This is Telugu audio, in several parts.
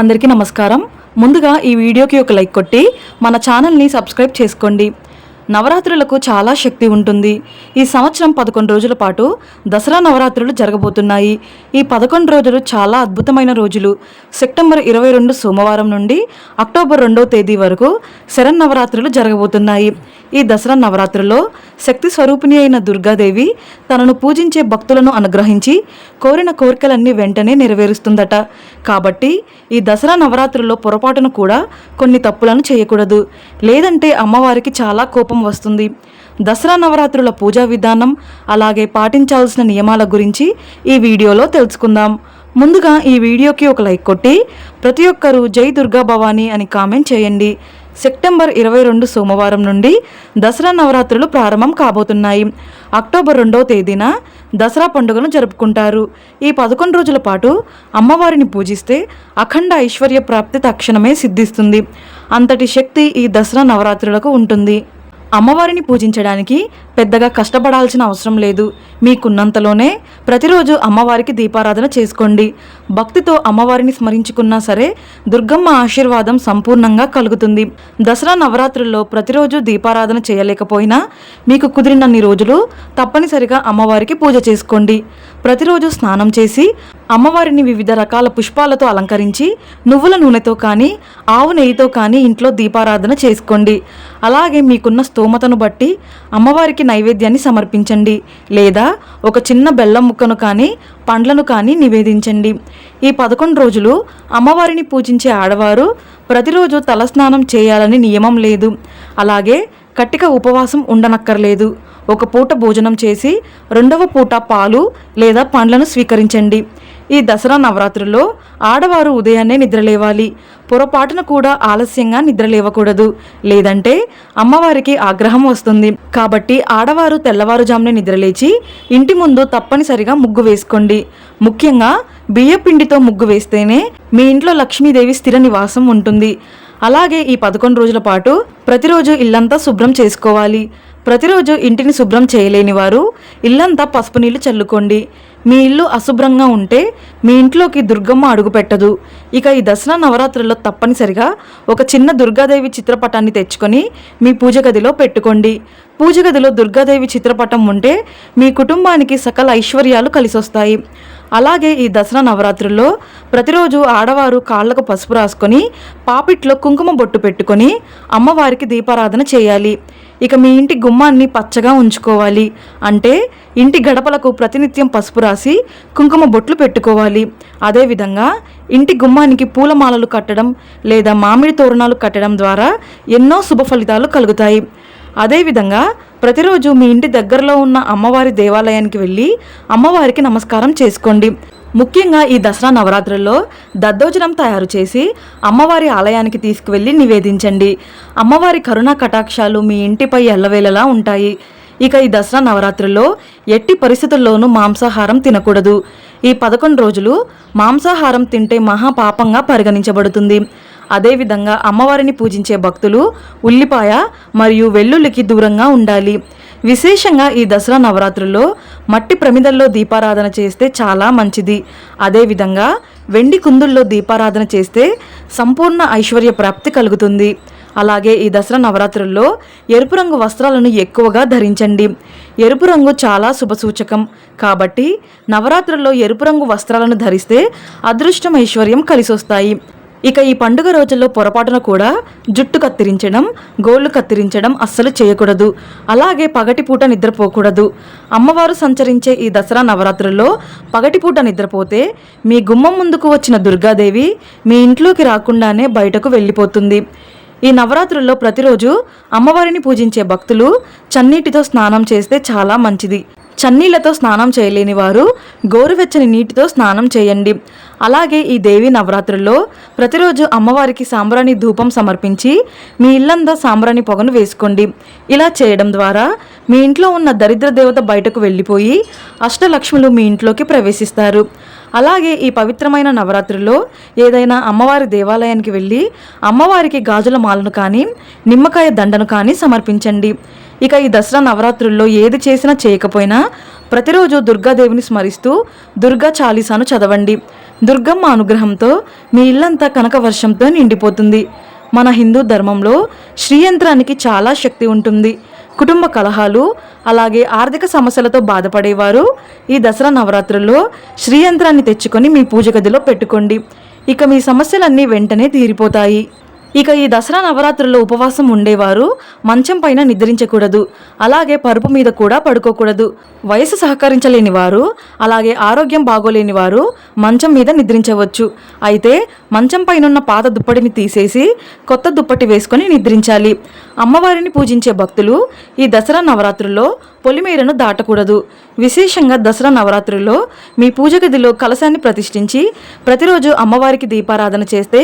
అందరికీ నమస్కారం. ముందుగా ఈ వీడియోకి ఒక లైక్ కొట్టి మన ఛానల్ని సబ్స్క్రైబ్ చేసుకోండి. నవరాత్రులకు చాలా శక్తి ఉంటుంది. ఈ సంవత్సరం పదకొండు రోజుల పాటు దసరా నవరాత్రులు జరగబోతున్నాయి. ఈ పదకొండు రోజులు చాలా అద్భుతమైన రోజులు. సెప్టెంబర్ ఇరవై రెండు సోమవారం నుండి అక్టోబర్ రెండవ తేదీ వరకు శరన్నవరాత్రులు జరగబోతున్నాయి. ఈ దసరా నవరాత్రుల్లో శక్తి స్వరూపిణి అయిన దుర్గాదేవి తనను పూజించే భక్తులను అనుగ్రహించి కోరిన కోరికలన్నీ వెంటనే నెరవేరుస్తుందట. కాబట్టి ఈ దసరా నవరాత్రుల్లో పొరపాటును కూడా కొన్ని తప్పులను చేయకూడదు. లేదంటే అమ్మవారికి చాలా కోపం వస్తుంది. దసరా నవరాత్రుల పూజా విధానం అలాగే పాటించాల్సిన నియమాల గురించి ఈ వీడియోలో తెలుసుకుందాం. ముందుగా ఈ వీడియోకి ఒక లైక్ కొట్టి ప్రతి ఒక్కరూ జై దుర్గా భవానీ అని కామెంట్ చేయండి. సెప్టెంబర్ ఇరవై రెండు సోమవారం నుండి దసరా నవరాత్రులు ప్రారంభం కాబోతున్నాయి. అక్టోబర్ రెండవ తేదీన దసరా పండుగను జరుపుకుంటారు. ఈ పదకొండు రోజుల పాటు అమ్మవారిని పూజిస్తే అఖండ ఐశ్వర్య ప్రాప్తి తక్షణమే సిద్ధిస్తుంది. అంతటి శక్తి ఈ దసరా నవరాత్రులకు ఉంటుంది. అమ్మవారిని పూజించడానికి పెద్దగా కష్టపడాల్సిన అవసరం లేదు. మీకున్నంతలోనే ప్రతిరోజు అమ్మవారికి దీపారాధన చేసుకోండి. భక్తితో అమ్మవారిని స్మరించుకున్నా సరే దుర్గమ్మ ఆశీర్వాదం సంపూర్ణంగా కలుగుతుంది. దసరా నవరాత్రుల్లో ప్రతిరోజు దీపారాధన చేయలేకపోయినా మీకు కుదిరినన్ని రోజులు తప్పనిసరిగా అమ్మవారికి పూజ చేసుకోండి. ప్రతిరోజు స్నానం చేసి అమ్మవారిని వివిధ రకాల పుష్పాలతో అలంకరించి నువ్వుల నూనెతో కానీ ఆవు నెయ్యితో కానీ ఇంట్లో దీపారాధన చేసుకోండి. అలాగే మీకున్న స్తోమతను బట్టి అమ్మవారికి నైవేద్యాన్ని సమర్పించండి. లేదా ఒక చిన్న బెల్లం ముక్కను కానీ పండ్లను కానీ నివేదించండి. ఈ పదకొండు రోజులు అమ్మవారిని పూజించే ఆడవారు ప్రతిరోజు తలస్నానం చేయాలని నియమం లేదు. అలాగే కట్టిక ఉపవాసం ఉండనక్కర్లేదు. ఒక పూట భోజనం చేసి రెండవ పూట పాలు లేదా పండ్లను స్వీకరించండి. ఈ దసరా నవరాత్రుల్లో ఆడవారు ఉదయాన్నే నిద్రలేవాలి. పొరపాటున కూడా ఆలస్యంగా నిద్రలేవకూడదు. లేదంటే అమ్మవారికి ఆగ్రహం వస్తుంది. కాబట్టి ఆడవారు తెల్లవారుజామునే నిద్రలేచి ఇంటి ముందు తప్పనిసరిగా ముగ్గు వేసుకోండి. ముఖ్యంగా బియ్యపిండితో ముగ్గు వేస్తేనే మీ ఇంట్లో లక్ష్మీదేవి స్థిర నివాసం ఉంటుంది. అలాగే ఈ పదకొండు రోజుల పాటు ప్రతిరోజు ఇల్లంతా శుభ్రం చేసుకోవాలి. ప్రతిరోజు ఇంటిని శుభ్రం చేయలేని వారు ఇల్లంతా పసుపు నీళ్ళు చల్లుకోండి. మీ ఇల్లు అశుభ్రంగా ఉంటే మీ ఇంట్లోకి దుర్గమ్మ అడుగుపెట్టదు ఇక ఈ దసరా నవరాత్రుల్లో తప్పనిసరిగా ఒక చిన్న దుర్గాదేవి చిత్రపటాన్ని తెచ్చుకొని మీ పూజ గదిలో పెట్టుకోండి. పూజ గదిలో దుర్గాదేవి చిత్రపటం ఉంటే మీ కుటుంబానికి సకల ఐశ్వర్యాలు కలిసొస్తాయి. అలాగే ఈ దసరా నవరాత్రుల్లో ప్రతిరోజు ఆడవారు కాళ్ళకు పసుపు రాసుకొని పాపిట్లో కుంకుమ బొట్టు పెట్టుకొని అమ్మవారికి దీపారాధన చేయాలి. ఇక మీ ఇంటి గుమ్మాన్ని పచ్చగా ఉంచుకోవాలి. అంటే ఇంటి గడపలకు ప్రతినిత్యం పసుపు రాసి కుంకుమ బొట్లు పెట్టుకోవాలి. అదేవిధంగా ఇంటి గుమ్మానికి పూలమాలలు కట్టడం లేదా మామిడి తోరణాలు కట్టడం ద్వారా ఎన్నో శుభ ఫలితాలు కలుగుతాయి. అదేవిధంగా ప్రతిరోజు మీ ఇంటి దగ్గరలో ఉన్న అమ్మవారి దేవాలయానికి వెళ్ళి అమ్మవారికి నమస్కారం చేసుకోండి. ముఖ్యంగా ఈ దసరా నవరాత్రుల్లో దద్దోజనం తయారు చేసి అమ్మవారి ఆలయానికి తీసుకువెళ్ళి నివేదించండి. అమ్మవారి కరుణా కటాక్షాలు మీ ఇంటిపై ఎల్లవేళలా ఉంటాయి. ఇక ఈ దసరా నవరాత్రుల్లో ఎట్టి పరిస్థితుల్లోనూ మాంసాహారం తినకూడదు. ఈ పదకొండు రోజులు మాంసాహారం తింటే మహాపాపంగా పరిగణించబడుతుంది. అదేవిధంగా అమ్మవారిని పూజించే భక్తులు ఉల్లిపాయ మరియు వెల్లుల్లికి దూరంగా ఉండాలి. విశేషంగా ఈ దసరా నవరాత్రుల్లో మట్టి ప్రమిదల్లో దీపారాధన చేస్తే చాలా మంచిది. అదేవిధంగా వెండి కుందుల్లో దీపారాధన చేస్తే సంపూర్ణ ఐశ్వర్య ప్రాప్తి కలుగుతుంది. అలాగే ఈ దసరా నవరాత్రుల్లో ఎరుపు రంగు వస్త్రాలను ఎక్కువగా ధరించండి. ఎరుపు రంగు చాలా శుభసూచకం. కాబట్టి నవరాత్రుల్లో ఎరుపు రంగు వస్త్రాలను ధరిస్తే అదృష్టం ఐశ్వర్యం కలిసొస్తాయి. ఇక ఈ పండుగ రోజుల్లో పొరపాటున కూడా జుట్టు కత్తిరించడం గోళ్ళు కత్తిరించడం అస్సలు చేయకూడదు. అలాగే పగటిపూట నిద్రపోకూడదు. అమ్మవారు సంచరించే ఈ దసరా నవరాత్రుల్లో పగటిపూట నిద్రపోతే మీ గుమ్మం ముందుకు వచ్చిన దుర్గాదేవి మీ ఇంట్లోకి రాకుండానే బయటకు వెళ్ళిపోతుంది. ఈ నవరాత్రుల్లో ప్రతిరోజు అమ్మవారిని పూజించే భక్తులు చన్నీటితో స్నానం చేస్తే చాలా మంచిది. చన్నీళ్ళతో స్నానం చేయలేని వారు గోరువెచ్చని నీటితో స్నానం చేయండి. అలాగే ఈ దేవి నవరాత్రుల్లో ప్రతిరోజు అమ్మవారికి సాంబ్రాణి ధూపం సమర్పించి మీ ఇల్లంతా సాంబ్రాణి పొగను వేసుకోండి. ఇలా చేయడం ద్వారా మీ ఇంట్లో ఉన్న దరిద్ర దేవత బయటకు వెళ్ళిపోయి అష్టలక్ష్ములు మీ ఇంట్లోకి ప్రవేశిస్తారు. అలాగే ఈ పవిత్రమైన నవరాత్రుల్లో ఏదైనా అమ్మవారి దేవాలయానికి వెళ్ళి అమ్మవారికి గాజుల మాలను కానీ నిమ్మకాయ దండను కానీ సమర్పించండి. ఇక ఈ దసరా నవరాత్రుల్లో ఏది చేసినా చేయకపోయినా ప్రతిరోజు దుర్గాదేవిని స్మరిస్తూ దుర్గా చాలీసాను చదవండి. దుర్గమ్మ అనుగ్రహంతో మీ ఇల్లంతా కనక వర్షంతో నిండిపోతుంది. మన హిందూ ధర్మంలో శ్రీయంత్రానికి చాలా శక్తి ఉంటుంది. కుటుంబ కలహాలు అలాగే ఆర్థిక సమస్యలతో బాధపడేవారు ఈ దసరా నవరాత్రుల్లో శ్రీయంత్రాన్ని తెచ్చుకొని మీ పూజ గదిలో పెట్టుకోండి. ఇక మీ సమస్యలన్నీ వెంటనే తీరిపోతాయి. ఇక ఈ దసరా నవరాత్రుల్లో ఉపవాసం ఉండేవారు మంచం పైన నిద్రించకూడదు అలాగే పరుపు మీద కూడా పడుకోకూడదు. వయసు సహకరించలేని వారు అలాగే ఆరోగ్యం బాగోలేని వారు మంచం మీద నిద్రించవచ్చు. అయితే మంచం పైనున్న పాత దుప్పటిని తీసేసి కొత్త దుప్పటి వేసుకొని నిద్రించాలి. అమ్మవారిని పూజించే భక్తులు ఈ దసరా నవరాత్రుల్లో పొలిమేరను దాటకూడదు. విశేషంగా దసరా నవరాత్రుల్లో మీ పూజ గదిలో కలశాన్ని ప్రతిష్ఠించి ప్రతిరోజు అమ్మవారికి దీపారాధన చేస్తే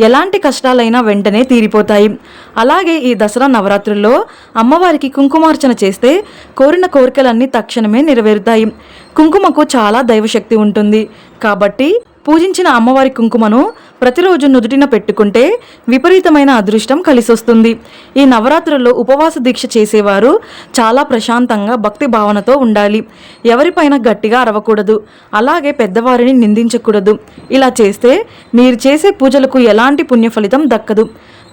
ఎలాంటి కష్టాలైనా వెంటనే తీరిపోతాయి. అలాగే ఈ దసరా నవరాత్రుల్లో అమ్మవారికి కుంకుమార్చన చేస్తే కోరిన కోరికలన్నీ తక్షణమే నెరవేరుతాయి. కుంకుమకు చాలా దైవశక్తి ఉంటుంది. కాబట్టి పూజించిన అమ్మవారి కుంకుమను ప్రతిరోజు నుదుటిన పెట్టుకుంటే విపరీతమైన అదృష్టం కలిసొస్తుంది. ఈ నవరాత్రుల్లో ఉపవాస దీక్ష చేసేవారు చాలా ప్రశాంతంగా భక్తి భావనతో ఉండాలి. ఎవరిపైన గట్టిగా అరవకూడదు. అలాగే పెద్దవారిని నిందించకూడదు. ఇలా చేస్తే మీరు చేసే పూజలకు ఎలాంటి పుణ్య ఫలితం దక్కదు.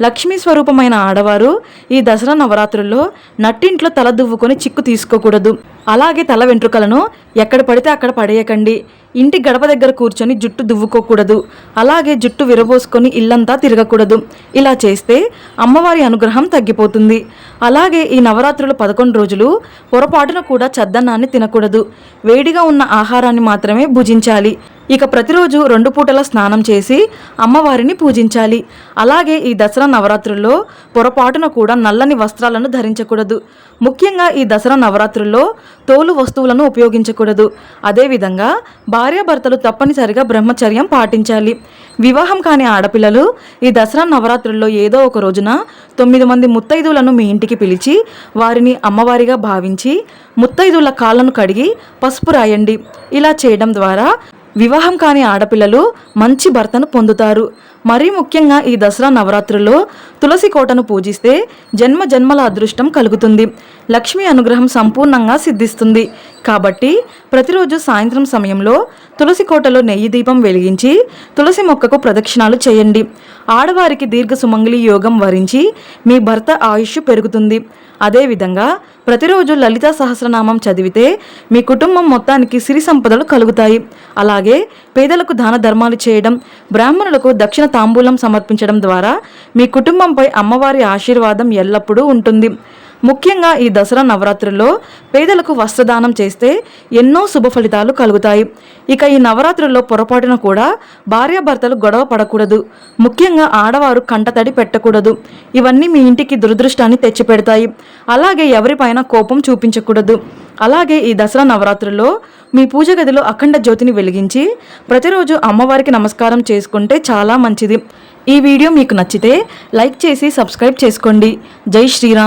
లక్ష్మీ స్వరూపమైన ఆడవారు ఈ దసరా నవరాత్రుల్లో నట్టింట్లో తల దువ్వుకొని చిక్కు తీసుకోకూడదు. అలాగే తల వెంట్రుకలను ఎక్కడ పడితే అక్కడ పడేయకండి. ఇంటి గడప దగ్గర కూర్చొని జుట్టు దువ్వుకోకూడదు. అలాగే జుట్టు విరబోసుకొని ఇల్లంతా తిరగకూడదు. ఇలా చేస్తే అమ్మవారి అనుగ్రహం తగ్గిపోతుంది. అలాగే ఈ నవరాత్రుల పదకొండు రోజులు పొరపాటున కూడా చద్దన్నాన్ని తినకూడదు. వేడిగా ఉన్న ఆహారాన్ని మాత్రమే భుజించాలి. ఇక ప్రతిరోజు రెండు పూటల స్నానం చేసి అమ్మవారిని పూజించాలి. అలాగే ఈ దసరా నవరాత్రుల్లో పొరపాటున కూడా నల్లని వస్త్రాలను ధరించకూడదు. ముఖ్యంగా ఈ దసరా నవరాత్రుల్లో తోలు వస్తువులను ఉపయోగించకూడదు. అదేవిధంగా భార్యాభర్తలు తప్పనిసరిగా బ్రహ్మచర్యం పాటించాలి. వివాహం కాని ఆడపిల్లలు ఈ దసరా నవరాత్రుల్లో ఏదో ఒక రోజున తొమ్మిది మంది ముత్తైదువులను మీ ఇంటికి పిలిచి వారిని అమ్మవారిగా భావించి ముత్తైదువుల కాళ్ళను కడిగి పసుపు రాయండి. ఇలా చేయడం ద్వారా వివాహం కాని ఆడపిల్లలు మంచి భర్తను పొందుతారు. మరీ ముఖ్యంగా ఈ దసరా నవరాత్రుల్లో తులసి కోటను పూజిస్తే జన్మ జన్మల అదృష్టం కలుగుతుంది. లక్ష్మి అనుగ్రహం సంపూర్ణంగా సిద్ధిస్తుంది. కాబట్టి ప్రతిరోజు సాయంత్రం సమయంలో తులసి కోటలో నెయ్యి దీపం వెలిగించి తులసి మొక్కకు ప్రదక్షిణాలు చేయండి. ఆడవారికి దీర్ఘ సుమంగళి యోగం వరించి మీ భర్త ఆయుష్ పెరుగుతుంది. అదేవిధంగా ప్రతిరోజు లలితా సహస్రనామం చదివితే మీ కుటుంబం మొత్తానికి సిరి సంపదలు కలుగుతాయి. అలాగే పేదలకు దాన ధర్మాలు చేయడం బ్రాహ్మణులకు దక్షిణ తాంబూలం సమర్పించడం ద్వారా మీ కుటుంబంపై అమ్మవారి ఆశీర్వాదం ఎల్లప్పుడూ ఉంటుంది. ముఖ్యంగా ఈ దసరా నవరాత్రుల్లో పేదలకు వస్త్రదానం చేస్తే ఎన్నో శుభ ఫలితాలు కలుగుతాయి. ఇక ఈ నవరాత్రుల్లో పొరపాటున కూడా భార్యాభర్తలు గొడవ పడకూడదు. ముఖ్యంగా ఆడవారు కంటతడి పెట్టకూడదు. ఇవన్నీ మీ ఇంటికి దురదృష్టాన్ని తెచ్చిపెడతాయి. అలాగే ఎవరిపైన కోపం చూపించకూడదు. అలాగే ఈ దసరా నవరాత్రుల్లో మీ పూజ గదిలో అఖండ జ్యోతిని వెలిగించి ప్రతిరోజు అమ్మవారికి నమస్కారం చేసుకుంటే చాలా మంచిది. ఈ వీడియో మీకు నచ్చితే లైక్ చేసి సబ్స్క్రైబ్ చేసుకోండి. జై శ్రీరామ్.